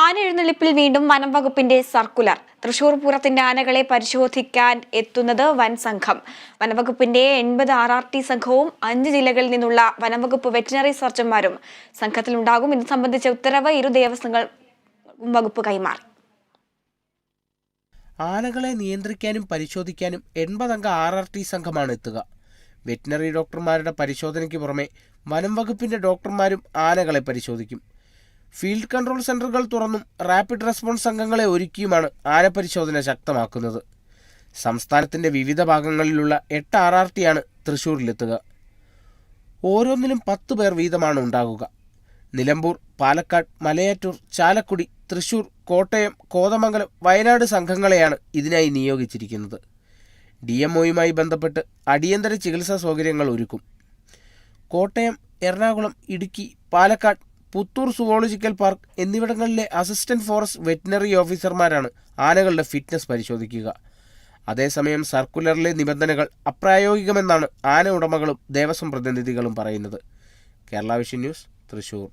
ആന എഴുന്നള്ളിപ്പിൽ വീണ്ടും വനം വകുപ്പിന്റെ സർക്കുലർ. തൃശൂർ പൂരത്തിന്റെ ആനകളെ പരിശോധിക്കാൻ എത്തുന്നത് വൻ സംഘം. വനംവകുപ്പിന്റെ എൺപത് ആർ ആർ ടി സംഘവും അഞ്ച് ജില്ലകളിൽ നിന്നുള്ള വനംവകുപ്പ് വെറ്റിനറി സർജന്മാരും സംഘത്തിലുണ്ടാകും. ഇത് സംബന്ധിച്ച ഉത്തരവ് ഇരു ദേവസ്വങ്ങൾ വകുപ്പ് കൈമാറി. ആനകളെ നിയന്ത്രിക്കാനും പരിശോധിക്കാനും എൺപതംഗ ആർ ആർ ടി സംഘമാണ് എത്തുക. വെറ്റിനറി ഡോക്ടർമാരുടെ പരിശോധനയ്ക്ക് പുറമെ വനംവകുപ്പിന്റെ ഡോക്ടർമാരും ആനകളെ പരിശോധിക്കും. ഫീൽഡ് കൺട്രോൾ സെന്ററുകൾ തുറന്നും റാപ്പിഡ് റെസ്പോൺസ് സംഘങ്ങളെ ഒരുക്കിയുമാണ് ആരപരിശോധന ശക്തമാക്കുന്നത്. സംസ്ഥാനത്തിന്റെ വിവിധ ഭാഗങ്ങളിലുള്ള എട്ട് ആർ ആർ ടിയാണ് തൃശൂരിലെത്തുക. ഓരോന്നിലും പത്ത് പേർ വീതമാണ് ഉണ്ടാകുക. നിലമ്പൂർ പാലക്കാട് മലയാറ്റൂർ ചാലക്കുടി തൃശൂർ കോട്ടയം കോതമംഗലം വയനാട് സംഘങ്ങളെയാണ് ഇതിനായി നിയോഗിച്ചിരിക്കുന്നത്. ഡി എം ഒയുമായി ബന്ധപ്പെട്ട് അടിയന്തര ചികിത്സാ സൗകര്യങ്ങൾ ഒരുക്കും. കോട്ടയം എറണാകുളം ഇടുക്കി പാലക്കാട് പുത്തൂർ സുവോളജിക്കൽ പാർക്ക് എന്നിവിടങ്ങളിലെ അസിസ്റ്റന്റ് ഫോറസ്റ്റ് വെറ്റിനറി ഓഫീസർമാരാണ് ആനകളുടെ ഫിറ്റ്നസ് പരിശോധിക്കുക. അതേസമയം സർക്കുലറിലെ നിബന്ധനകൾ അപ്രായോഗികമെന്നാണ് ആന ഉടമകളും ദേവസ്വം പ്രതിനിധികളും പറയുന്നത്. Kerala vision news Thrissur.